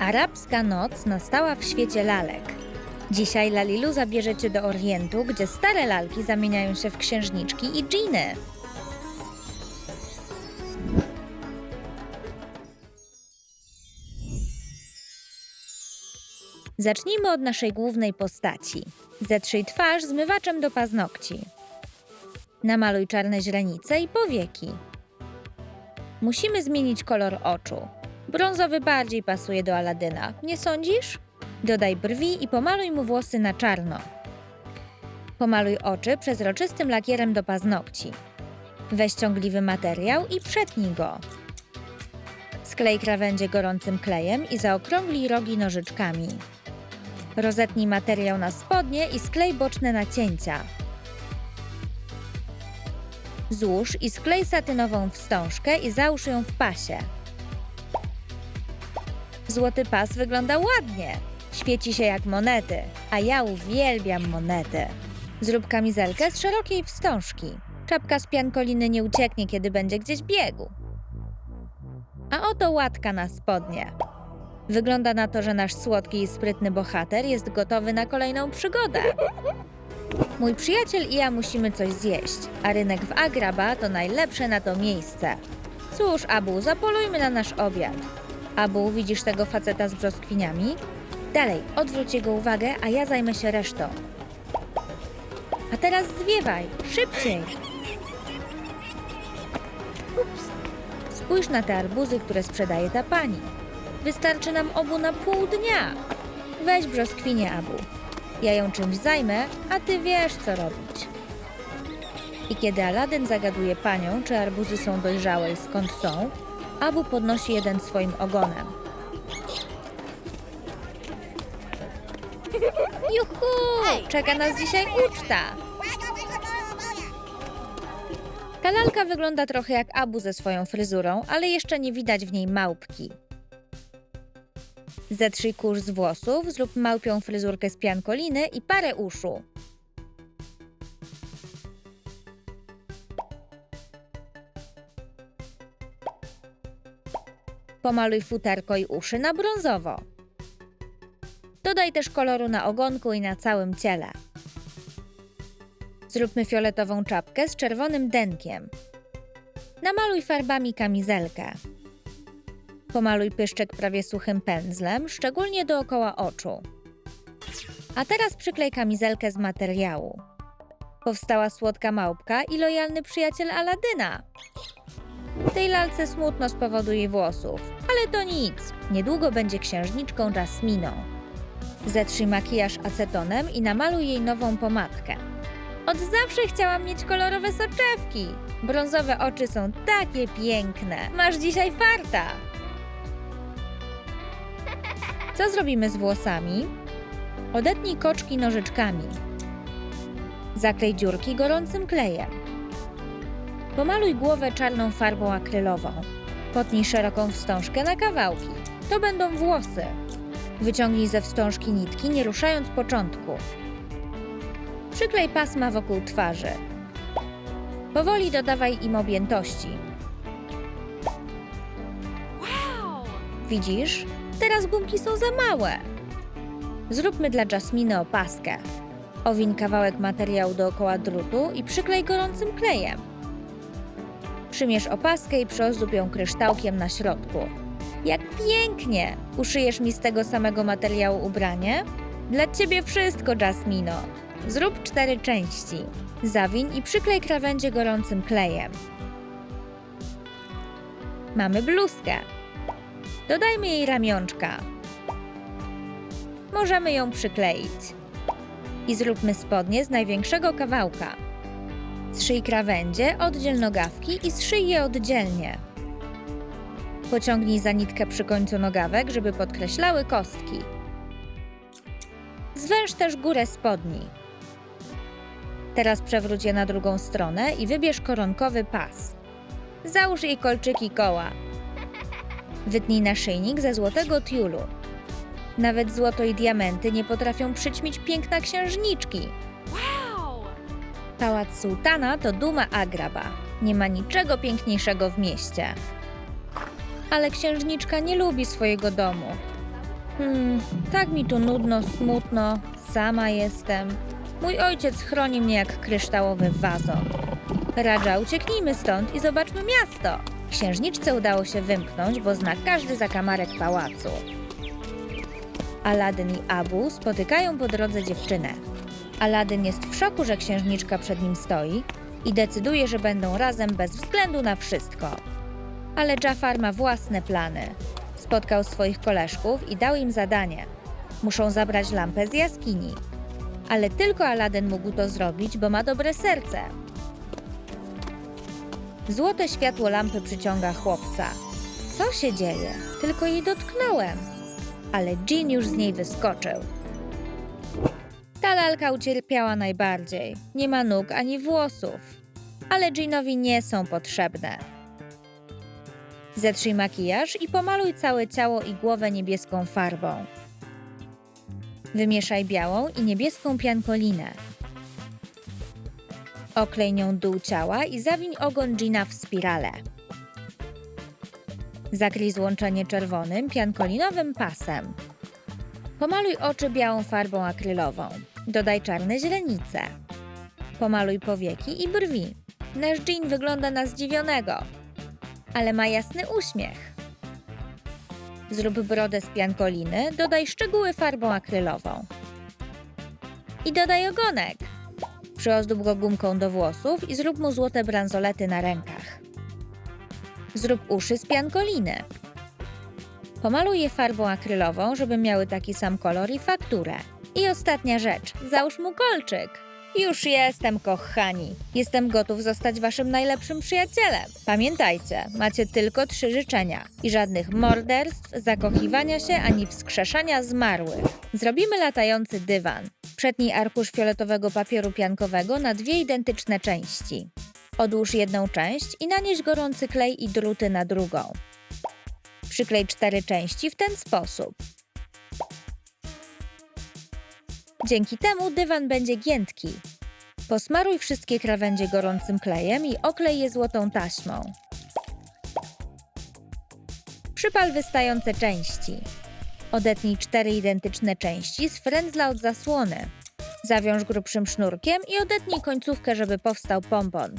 Arabska noc nastała w świecie lalek. Dzisiaj Lalilu zabierze cię do Orientu, gdzie stare lalki zamieniają się w księżniczki i dżiny. Zacznijmy od naszej głównej postaci. Zetrzyj twarz zmywaczem do paznokci. Namaluj czarne źrenice i powieki. Musimy zmienić kolor oczu. Brązowy bardziej pasuje do Aladyna, nie sądzisz? Dodaj brwi i pomaluj mu włosy na czarno. Pomaluj oczy przezroczystym lakierem do paznokci. Weź ciągliwy materiał i przetnij go. Sklej krawędzie gorącym klejem i zaokrąglij rogi nożyczkami. Rozetnij materiał na spodnie i sklej boczne nacięcia. Złóż i sklej satynową wstążkę i załóż ją w pasie. Złoty pas wygląda ładnie. Świeci się jak monety, a ja uwielbiam monety. Zrób kamizelkę z szerokiej wstążki. Czapka z piankoliny nie ucieknie, kiedy będzie gdzieś biegł. A oto łatka na spodnie. Wygląda na to, że nasz słodki i sprytny bohater jest gotowy na kolejną przygodę. Mój przyjaciel i ja musimy coś zjeść, a rynek w Agraba to najlepsze na to miejsce. Cóż, Abu, zapolujmy na nasz obiad. Abu, widzisz tego faceta z brzoskwiniami? Dalej, odwróć jego uwagę, a ja zajmę się resztą. A teraz zwiewaj, szybciej! Spójrz na te arbuzy, które sprzedaje ta pani. Wystarczy nam obu na pół dnia. Weź brzoskwinię, Abu. Ja ją czymś zajmę, a ty wiesz, co robić. I kiedy Aladyn zagaduje panią, czy arbuzy są dojrzałe i skąd są, Abu podnosi jeden swoim ogonem. Juhu! Czeka nas dzisiaj uczta! Ta lalka wygląda trochę jak Abu ze swoją fryzurą, ale jeszcze nie widać w niej małpki. Zetrzyj kurz z włosów, zrób małpią fryzurkę z piankoliny i parę uszu. Pomaluj futerko i uszy na brązowo. Dodaj też koloru na ogonku i na całym ciele. Zróbmy fioletową czapkę z czerwonym denkiem. Namaluj farbami kamizelkę. Pomaluj pyszczek prawie suchym pędzlem, szczególnie dookoła oczu. A teraz przyklej kamizelkę z materiału. Powstała słodka małpka i lojalny przyjaciel Aladyna. Tej lalce smutno z powodu jej włosów, ale to nic. Niedługo będzie księżniczką Jasminą. Zetrzyj makijaż acetonem i namaluj jej nową pomadkę. Od zawsze chciałam mieć kolorowe soczewki. Brązowe oczy są takie piękne. Masz dzisiaj farta. Co zrobimy z włosami? Odetnij koczki nożyczkami. Zaklej dziurki gorącym klejem. Pomaluj głowę czarną farbą akrylową. Potnij szeroką wstążkę na kawałki. To będą włosy. Wyciągnij ze wstążki nitki, nie ruszając początku. Przyklej pasma wokół twarzy. Powoli dodawaj im objętości. Widzisz? Teraz gumki są za małe. Zróbmy dla Jasminy opaskę. Owiń kawałek materiału dookoła drutu i przyklej gorącym klejem. Przymierz opaskę i przyozdób ją kryształkiem na środku. Jak pięknie! Uszyjesz mi z tego samego materiału ubranie? Dla ciebie wszystko, Jasmino. Zrób cztery części. Zawiń i przyklej krawędzie gorącym klejem. Mamy bluzkę. Dodajmy jej ramionczka. Możemy ją przykleić. I zróbmy spodnie z największego kawałka. Zszyj krawędzie, oddziel nogawki i zszyj je oddzielnie. Pociągnij za nitkę przy końcu nogawek, żeby podkreślały kostki. Zwęż też górę spodni. Teraz przewróć je na drugą stronę i wybierz koronkowy pas. Załóż jej kolczyki koła. Wytnij naszyjnik ze złotego tiulu. Nawet złoto i diamenty nie potrafią przyćmić piękna księżniczki. Pałac sułtana to duma Agraba. Nie ma niczego piękniejszego w mieście. Ale księżniczka nie lubi swojego domu. Hmm, tak mi tu nudno, smutno, sama jestem. Mój ojciec chroni mnie jak kryształowy wazon. Radża, ucieknijmy stąd i zobaczmy miasto. Księżniczce udało się wymknąć, bo zna każdy zakamarek pałacu. Aladyn i Abu spotykają po drodze dziewczynę. Aladyn jest w szoku, że księżniczka przed nim stoi i decyduje, że będą razem bez względu na wszystko. Ale Jafar ma własne plany. Spotkał swoich koleżków i dał im zadanie. Muszą zabrać lampę z jaskini. Ale tylko Aladyn mógł to zrobić, bo ma dobre serce. Złote światło lampy przyciąga chłopca. Co się dzieje? Tylko jej dotknąłem. Ale Jean już z niej wyskoczył. Lalka ucierpiała najbardziej. Nie ma nóg ani włosów. Ale Jeanowi nie są potrzebne. Zetrzyj makijaż i pomaluj całe ciało i głowę niebieską farbą. Wymieszaj białą i niebieską piankolinę. Oklej nią dół ciała i zawiń ogon Gina w spirale. Zakryj złączenie czerwonym, piankolinowym pasem. Pomaluj oczy białą farbą akrylową. Dodaj czarne źrenice. Pomaluj powieki i brwi. Nasz Jean wygląda na zdziwionego, ale ma jasny uśmiech. Zrób brodę z piankoliny, dodaj szczegóły farbą akrylową. I dodaj ogonek. Przyozdób go gumką do włosów i zrób mu złote bransolety na rękach. Zrób uszy z piankoliny. Pomaluj je farbą akrylową, żeby miały taki sam kolor i fakturę. I ostatnia rzecz, załóż mu kolczyk. Już jestem, kochani. Jestem gotów zostać waszym najlepszym przyjacielem. Pamiętajcie, macie tylko trzy życzenia i żadnych morderstw, zakochiwania się ani wskrzeszania zmarłych. Zrobimy latający dywan. Przetnij arkusz fioletowego papieru piankowego na dwie identyczne części. Odłóż jedną część i nanieś gorący klej i druty na drugą. Przyklej cztery części w ten sposób. Dzięki temu dywan będzie giętki. Posmaruj wszystkie krawędzie gorącym klejem i oklej je złotą taśmą. Przypal wystające części. Odetnij cztery identyczne części z frędzla od zasłony. Zawiąż grubszym sznurkiem i odetnij końcówkę, żeby powstał pompon.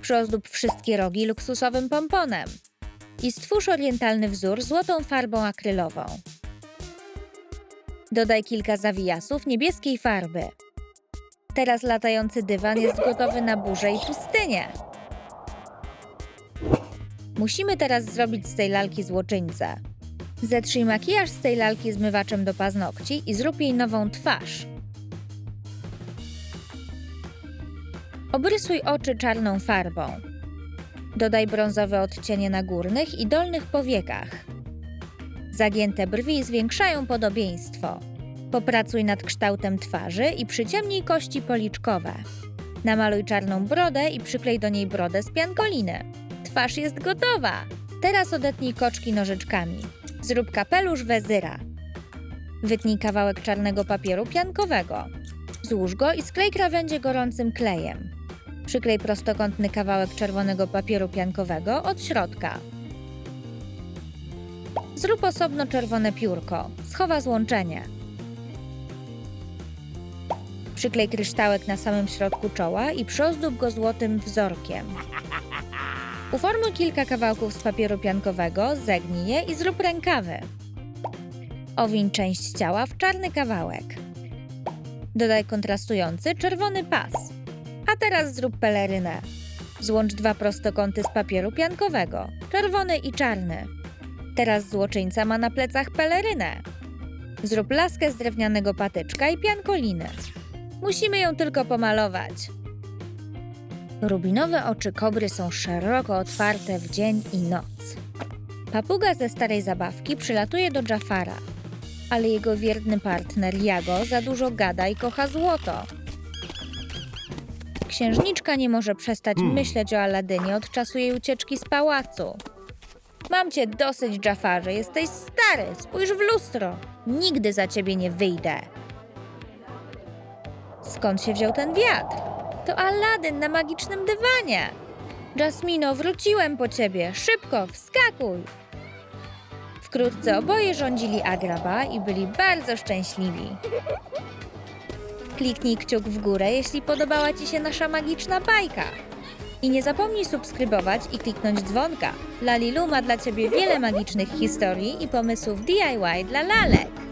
Przyozdób wszystkie rogi luksusowym pomponem. I stwórz orientalny wzór złotą farbą akrylową. Dodaj kilka zawijasów niebieskiej farby. Teraz latający dywan jest gotowy na burzę i pustynię. Musimy teraz zrobić z tej lalki złoczyńcę. Zetrzyj makijaż z tej lalki zmywaczem do paznokci i zrób jej nową twarz. Obrysuj oczy czarną farbą. Dodaj brązowe odcienie na górnych i dolnych powiekach. Zagięte brwi zwiększają podobieństwo. Popracuj nad kształtem twarzy i przyciemnij kości policzkowe. Namaluj czarną brodę i przyklej do niej brodę z piankoliny. Twarz jest gotowa! Teraz odetnij koczki nożyczkami. Zrób kapelusz wezyra. Wytnij kawałek czarnego papieru piankowego. Złóż go i sklej krawędzie gorącym klejem. Przyklej prostokątny kawałek czerwonego papieru piankowego od środka. Zrób osobno czerwone piórko. Schowa złączenie. Przyklej kryształek na samym środku czoła i przyozdób go złotym wzorkiem. Uformuj kilka kawałków z papieru piankowego, zegnij je i zrób rękawy. Owiń część ciała w czarny kawałek. Dodaj kontrastujący czerwony pas. A teraz zrób pelerynę. Złącz dwa prostokąty z papieru piankowego, czerwony i czarny. Teraz złoczyńca ma na plecach pelerynę. Zrób laskę z drewnianego patyczka i piankoliny. Musimy ją tylko pomalować. Rubinowe oczy kobry są szeroko otwarte w dzień i noc. Papuga ze starej zabawki przylatuje do Jafara, ale jego wierny partner Jago za dużo gada i kocha złoto. Księżniczka nie może przestać myśleć o Aladynie od czasu jej ucieczki z pałacu. Mam cię dosyć, Jafarze. Jesteś stary. Spójrz w lustro. Nigdy za ciebie nie wyjdę. Skąd się wziął ten wiatr? To Aladyn na magicznym dywanie. Jasmino, wróciłem po ciebie. Szybko, wskakuj. Wkrótce oboje rządzili Agraba i byli bardzo szczęśliwi. Kliknij kciuk w górę, jeśli podobała Ci się nasza magiczna bajka. I nie zapomnij subskrybować i kliknąć dzwonka. Lalilu ma dla Ciebie wiele magicznych historii i pomysłów DIY dla lalek.